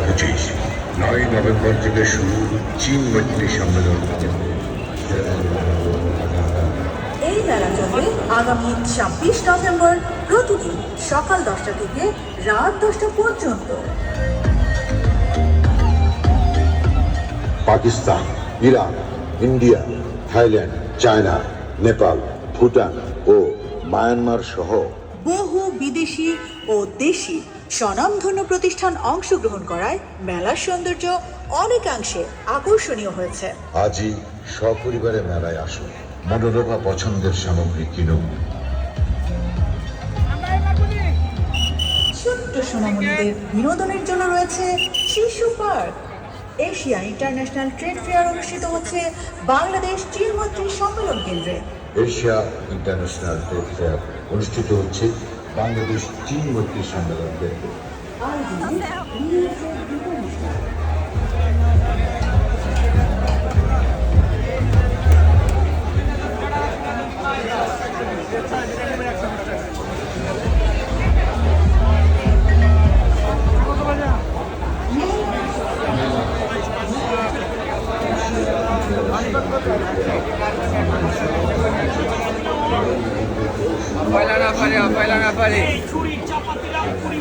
পঁচিশ নয় নভেম্বর থেকে শুরু চীন মৈত্রী সম্মেলন। এই মেলা চলবে আগামী ছাব্বিশ নভেম্বর প্রতিদিন সকাল দশটা থেকে রাত দশটা পর্যন্ত। Pakistan Iran India Thailand China Nepal Bhutan ও মায়ানমার সহ বহু বিদেশি ও দেশি স্বনামধন্য প্রতিষ্ঠান অংশগ্রহণ করায় মেলার সৌন্দর্য অনেকাংশে আকর্ষণীয় হয়েছে। আজই সপরিবারে মেলায় আসুন। মনোরমা পছন্দের সামগ্রী কিনুন। ছোট্ট সোনামণিদের বিনোদনের জন্য রয়েছে শিশু park. Asia international trade fair অনুষ্ঠিত হচ্ছে বাংলাদেশ চীন মৈত্রী সম্মেলন কেন্দ্রে। এশিয়া ইন্টারন্যাশনাল ট্রেড ফেয়ার অনুষ্ঠিত হচ্ছে বাংলাদেশ চীন মৈত্রী সম্মেলন কেন্দ্রে চাপাতি লাল পুরি